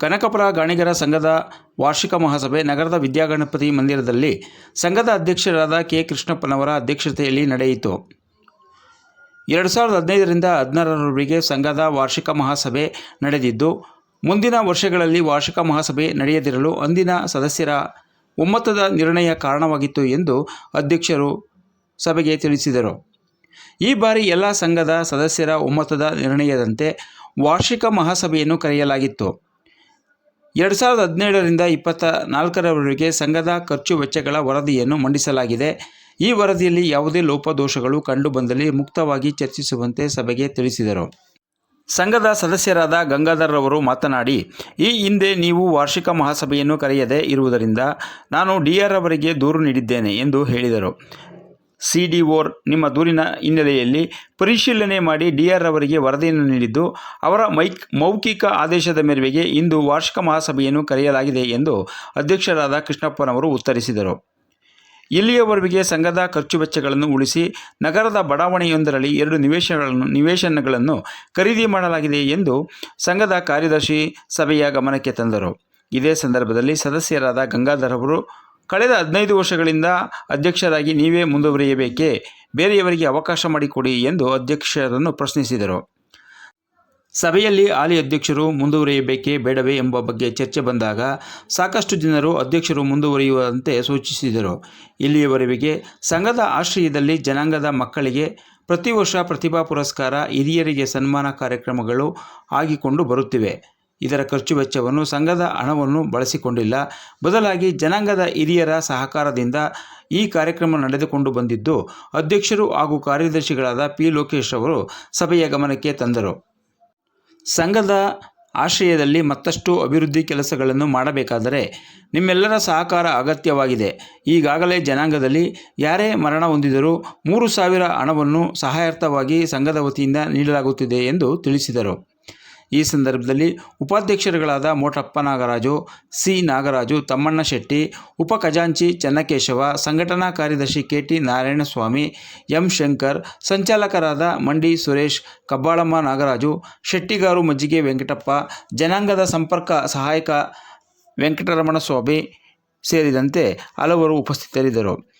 ಕನಕಪುರ ಗಾಣಿಗರ ಸಂಘದ ವಾರ್ಷಿಕ ಮಹಾಸಭೆ ನಗರದ ವಿದ್ಯಾಗಣಪತಿ ಮಂದಿರದಲ್ಲಿ ಸಂಘದ ಅಧ್ಯಕ್ಷರಾದ ಕೆ ಕೃಷ್ಣಪ್ಪನವರ ಅಧ್ಯಕ್ಷತೆಯಲ್ಲಿ ನಡೆಯಿತು. ಎರಡು ಸಾವಿರದ ಹದಿನೈದರಿಂದ ಹದಿನಾರರವರೆಗೆ ಸಂಘದ ವಾರ್ಷಿಕ ಮಹಾಸಭೆ ನಡೆದಿದ್ದು, ಮುಂದಿನ ವರ್ಷಗಳಲ್ಲಿ ವಾರ್ಷಿಕ ಮಹಾಸಭೆ ನಡೆಯದಿರಲು ಅಂದಿನ ಸದಸ್ಯರ ಒಮ್ಮತದ ನಿರ್ಣಯ ಕಾರಣವಾಗಿತ್ತು ಎಂದು ಅಧ್ಯಕ್ಷರು ಸಭೆಗೆ ತಿಳಿಸಿದರು. ಈ ಬಾರಿ ಎಲ್ಲ ಸಂಘದ ಸದಸ್ಯರ ಒಮ್ಮತದ ನಿರ್ಣಯದಂತೆ ವಾರ್ಷಿಕ ಮಹಾಸಭೆಯನ್ನು ಕರೆಯಲಾಗಿತ್ತು. ಎರಡು ಸಾವಿರದ ಹದಿನೇಳರಿಂದ ಇಪ್ಪತ್ತ ನಾಲ್ಕರವರೆಗೆ ಸಂಘದ ಖರ್ಚು ವೆಚ್ಚಗಳ ವರದಿಯನ್ನು ಮಂಡಿಸಲಾಗಿದೆ. ಈ ವರದಿಯಲ್ಲಿ ಯಾವುದೇ ಲೋಪದೋಷಗಳು ಕಂಡುಬಂದಲ್ಲಿ ಮುಕ್ತವಾಗಿ ಚರ್ಚಿಸುವಂತೆ ಸಭೆಗೆ ತಿಳಿಸಿದರು. ಸಂಘದ ಸದಸ್ಯರಾದ ಗಂಗಾಧರ್ರವರು ಮಾತನಾಡಿ, ಈ ಹಿಂದೆ ನೀವು ವಾರ್ಷಿಕ ಮಹಾಸಭೆಯನ್ನು ಕರೆಯದೇ ಇರುವುದರಿಂದ ನಾನು ಡಿ ಆರ್ ಅವರಿಗೆ ದೂರು ನೀಡಿದ್ದೇನೆ ಎಂದು ಹೇಳಿದರು. ಸಿ ಡಿ ಓರ್ ನಿಮ್ಮ ದೂರಿನ ಹಿನ್ನೆಲೆಯಲ್ಲಿ ಪರಿಶೀಲನೆ ಮಾಡಿ ಡಿ ಆರ್ ಅವರಿಗೆ ವರದಿಯನ್ನು ನೀಡಿದ್ದು, ಅವರ ಮೈಕ್, ಮೌಖಿಕ ಆದೇಶದ ಮೇರೆಗೆ ಇಂದು ವಾರ್ಷಿಕ ಮಹಾಸಭೆಯನ್ನು ಕರೆಯಲಾಗಿದೆ ಎಂದು ಅಧ್ಯಕ್ಷರಾದ ಕೃಷ್ಣಪ್ಪನವರು ಉತ್ತರಿಸಿದರು. ಇಲ್ಲಿಯವರೆಗೆ ಸಂಘದ ಖರ್ಚು ವೆಚ್ಚಗಳನ್ನು ಉಳಿಸಿ ನಗರದ ಬಡಾವಣೆಯೊಂದರಲ್ಲಿ ಎರಡು ನಿವೇಶನಗಳನ್ನು ನಿವೇಶನಗಳನ್ನು ಖರೀದಿ ಮಾಡಲಾಗಿದೆ ಎಂದು ಸಂಘದ ಕಾರ್ಯದರ್ಶಿ ಸಭೆಯ ಗಮನಕ್ಕೆ ತಂದರು. ಇದೇ ಸಂದರ್ಭದಲ್ಲಿ ಸದಸ್ಯರಾದ ಗಂಗಾಧರ್ ಅವರು ಕಳೆದ ಹದಿನೈದು ವರ್ಷಗಳಿಂದ ಅಧ್ಯಕ್ಷರಾಗಿ ನೀವೇ ಮುಂದುವರಿಯಬೇಕೇ? ಬೇರೆಯವರಿಗೆ ಅವಕಾಶ ಮಾಡಿಕೊಡಿ ಎಂದು ಅಧ್ಯಕ್ಷರನ್ನು ಪ್ರಶ್ನಿಸಿದರು. ಸಭೆಯಲ್ಲಿ ಹಾಲಿ ಅಧ್ಯಕ್ಷರು ಮುಂದುವರಿಯಬೇಕೇ ಬೇಡವೇ ಎಂಬ ಬಗ್ಗೆ ಚರ್ಚೆ ಬಂದಾಗ ಸಾಕಷ್ಟು ಜನರು ಅಧ್ಯಕ್ಷರು ಮುಂದುವರಿಯುವಂತೆ ಸೂಚಿಸಿದರು. ಇಲ್ಲಿಯವರೆಗೆ ಸಂಘದ ಆಶ್ರಯದಲ್ಲಿ ಜನಾಂಗದ ಮಕ್ಕಳಿಗೆ ಪ್ರತಿ ವರ್ಷ ಪ್ರತಿಭಾ ಪುರಸ್ಕಾರ ಹಿರಿಯರಿಗೆ ಸನ್ಮಾನ ಕಾರ್ಯಕ್ರಮಗಳು ಆಗಿಕೊಂಡು ಬರುತ್ತಿವೆ. ಇದರ ಖರ್ಚು ವೆಚ್ಚವನ್ನು ಸಂಘದ ಹಣವನ್ನು ಬಳಸಿಕೊಂಡಿಲ್ಲ. ಬದಲಾಗಿ ಜನಾಂಗದ ಹಿರಿಯರ ಸಹಕಾರದಿಂದ ಈ ಕಾರ್ಯಕ್ರಮ ನಡೆದುಕೊಂಡು ಬಂದಿದ್ದು, ಅಧ್ಯಕ್ಷರು ಹಾಗೂ ಕಾರ್ಯದರ್ಶಿಗಳಾದ ಪಿ. ಲೋಕೇಶ್ ಅವರು ಸಭೆಯ ಗಮನಕ್ಕೆ ತಂದರು. ಸಂಘದ ಆಶ್ರಯದಲ್ಲಿ ಮತ್ತಷ್ಟು ಅಭಿವೃದ್ಧಿ ಕೆಲಸಗಳನ್ನು ಮಾಡಬೇಕಾದರೆ ನಿಮ್ಮೆಲ್ಲರ ಸಹಕಾರ ಅಗತ್ಯವಾಗಿದೆ. ಈಗಾಗಲೇ ಜನಾಂಗದಲ್ಲಿ ಯಾರೇ ಮರಣ ಹೊಂದಿದರೂ ಮೂರು ಸಾವಿರ ಹಣವನ್ನು ಸಹಾಯಾರ್ಥವಾಗಿ ಸಂಘದ ವತಿಯಿಂದ ನೀಡಲಾಗುತ್ತಿದೆ ಎಂದು ತಿಳಿಸಿದರು. ಈ ಸಂದರ್ಭದಲ್ಲಿ ಉಪಾಧ್ಯಕ್ಷರುಗಳಾದ ಮೋಟಪ್ಪ ನಾಗರಾಜು, ಸಿ. ನಾಗರಾಜು, ತಮ್ಮಣ್ಣ ಶೆಟ್ಟಿ, ಉಪ ಖಜಾಂಚಿ ಚನ್ನಕೇಶವ, ಸಂಘಟನಾ ಕಾರ್ಯದರ್ಶಿ K T Narayanaswamy, M. Shankar, ಸಂಚಾಲಕರಾದ Mandi Suresh, Kabbalamma Nagaraju, ಶೆಟ್ಟಿಗಾರು ಮಜ್ಜಿಗೆ ವೆಂಕಟಪ್ಪ, ಜನಾಂಗದ ಸಂಪರ್ಕ ಸಹಾಯಕ ವೆಂಕಟರಮಣ ಸ್ವಾಮಿ ಸೇರಿದಂತೆ ಹಲವರು ಉಪಸ್ಥಿತರಿದ್ದರು.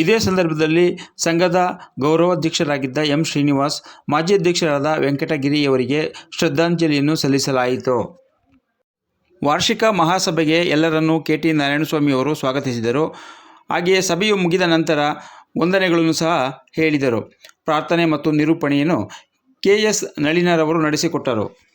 ಇದೇ ಸಂದರ್ಭದಲ್ಲಿ ಸಂಘದ ಗೌರವಾಧ್ಯಕ್ಷರಾಗಿದ್ದ ಎಂ ಶ್ರೀನಿವಾಸ್, ಮಾಜಿ ಅಧ್ಯಕ್ಷರಾದ ವೆಂಕಟಗಿರಿಯವರಿಗೆ ಶ್ರದ್ಧಾಂಜಲಿಯನ್ನು ಸಲ್ಲಿಸಲಾಯಿತು. ವಾರ್ಷಿಕ ಮಹಾಸಭೆಗೆ ಎಲ್ಲರನ್ನೂ ಕೆ ಟಿ ನಾರಾಯಣಸ್ವಾಮಿಯವರು ಸ್ವಾಗತಿಸಿದರು. ಹಾಗೆಯೇ ಸಭೆಯು ಮುಗಿದ ನಂತರ ವಂದನೆಗಳನ್ನು ಸಹ ಹೇಳಿದರು. ಪ್ರಾರ್ಥನೆ ಮತ್ತು ನಿರೂಪಣೆಯನ್ನು ಕೆ ಎಸ್ ನಳಿನರವರು ನಡೆಸಿಕೊಟ್ಟರು.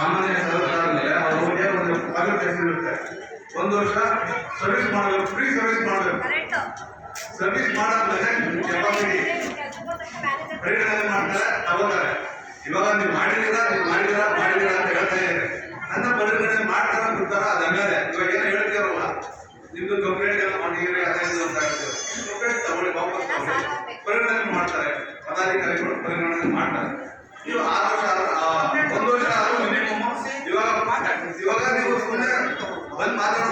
ಸಾಮಾನ್ಯ ಸಾಮಾನ್ಯ ಅವ್ರಿಗೆ ಒಂದು ಕ್ವಾಲಿಫಿಕೇಶನ್ ಇರುತ್ತೆ ಒಂದು ವರ್ಷ ಸರ್ವಿಸ್ ಮಾಡಬೇಕು ಫ್ರೀ ಸರ್ವಿಸ್ ಮಾಡಬೇಕು ಸರ್ವಿಸ್ ಮಾಡಾದ್ಮೇಲೆ ಪರಿಗಣನೆ ಮಾಡ್ತಾರೆ ತಗೋತಾರೆ ಇವಾಗ ನೀವು ಮಾಡಿದೀರಾ ನೀವು ಮಾಡಿದೀರಾ ಮಾಡಿದೀರಾ ಅಂತ ಹೇಳ್ತಾ ಇದ್ದಾರೆ ನನ್ನ ಪರಿಗಣನೆ ಮಾಡ್ತಾರ ಬಿಡ್ತಾರ ಅದ ಮೇಲೆ ಇವಾಗ ಏನೋ ಹೇಳ್ತೀರಲ್ಲ ನಿಮ್ದು ಕಂಪ್ಲೇಂಟ್ ಎಲ್ಲ ಮಾಡಿದ್ದೀರಿ ಅದೇ ಇದು ಅಂತ ಹೇಳ್ತೀವಿ ಕಂಪ್ಲೇಂಟ್ ತಗೊಳ್ಳಿ ವಾಪಸ್ ತಗೊಳ್ಳಿ. ಪರಿಗಣನೆ ಮಾಡ್ತಾರೆ. ಪದಾಧಿಕಾರಿಗಳು ಪರಿಗಣನೆ ಮಾಡ್ತಾರೆ. ನೀವು ಆರು ವರ್ಷ ಒಂದು ವರ್ಷ ಆದರೂ ಮಿನಿಮಮ್ ಇವಾಗ ಇವಾಗ ನೀವು ಸುಮ್ಮನೆ ಬಂದು ಮಾತಾಡೋದಲ್ಲ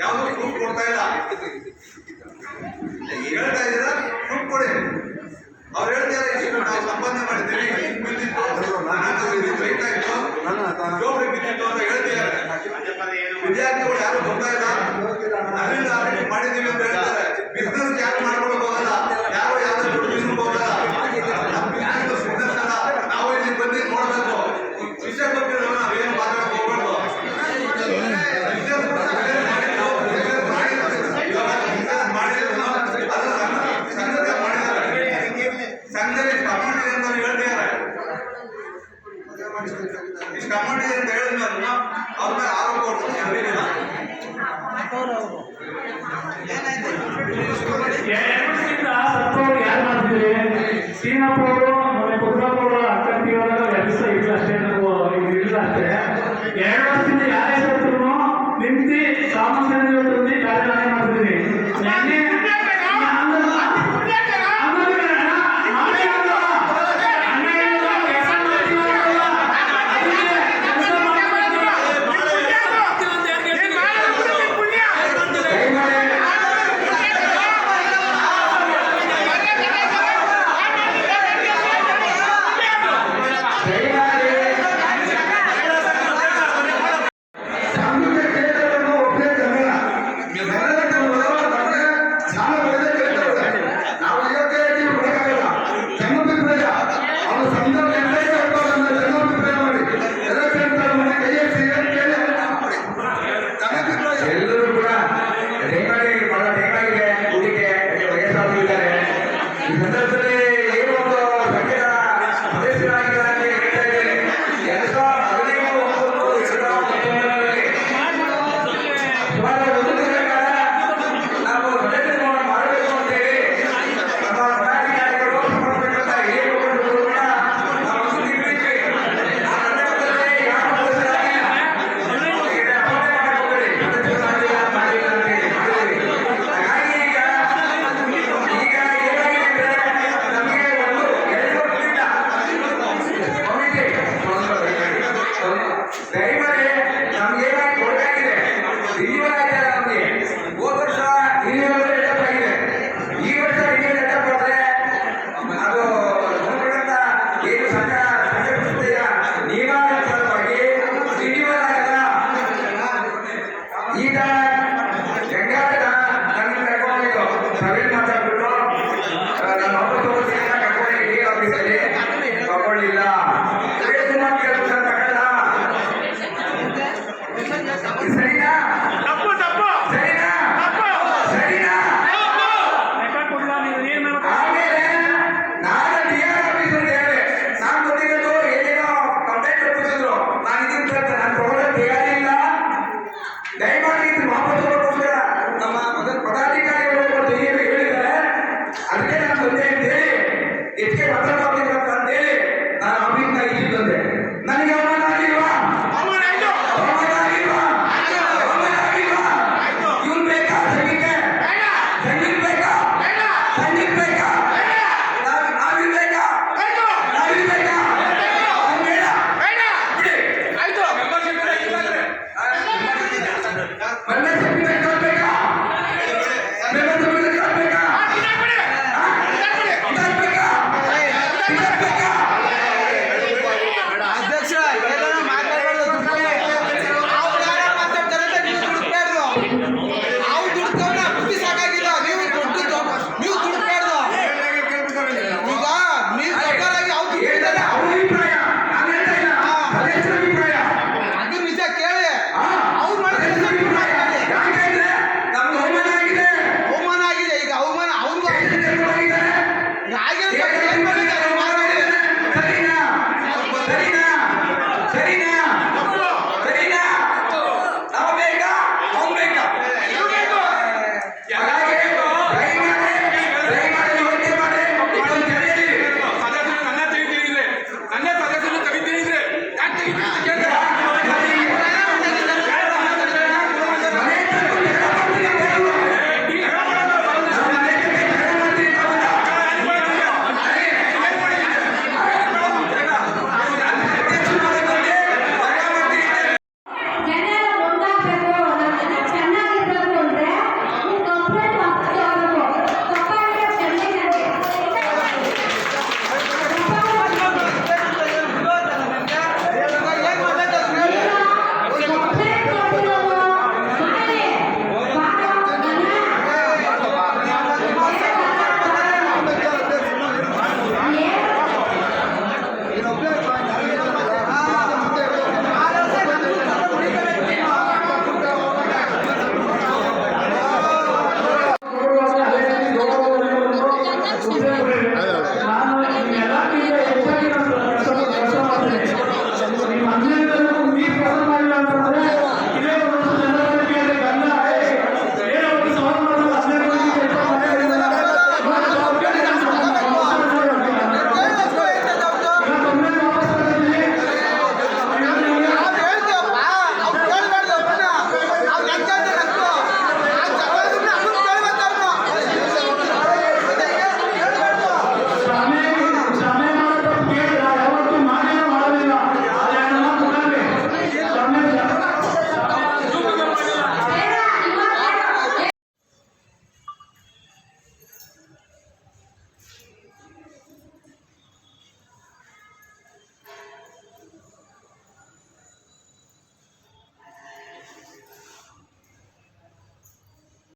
ಯಾವುದು ಪ್ರೂಫ್ ಕೊಡ್ತಾ ಇಲ್ಲ. ಹೇಳ್ತಾ ಇದ್ದೀರಾ ಪ್ರೂಫ್ ಕೊಡಿ. ಅವ್ರು ಹೇಳ್ತಾರೆ ನಾವು ಸಂಪಾದನೆ ಮಾಡಿದ್ದೀವಿ. ಶ್ರೀನಾಥವರು ಮತ್ತೆ ಕುದುರಪ್ಪವರು ಅಕ್ಕಂತಿಯವರ ವ್ಯವಸ್ಥೆ ಇಲ್ಲ ಅಷ್ಟೇ ನಾವು ಈಗ ಇಲ್ಲ ಅಷ್ಟೇ ಎರಡು ವರ್ಷದಿಂದ ಯಾರೇ ಸತ್ರು ನಿಂತು ಸಾಮಾನ್ಯ ಕಾರ್ಯನಿರ್ವಹಣೆ ಮಾಡ್ತೀನಿ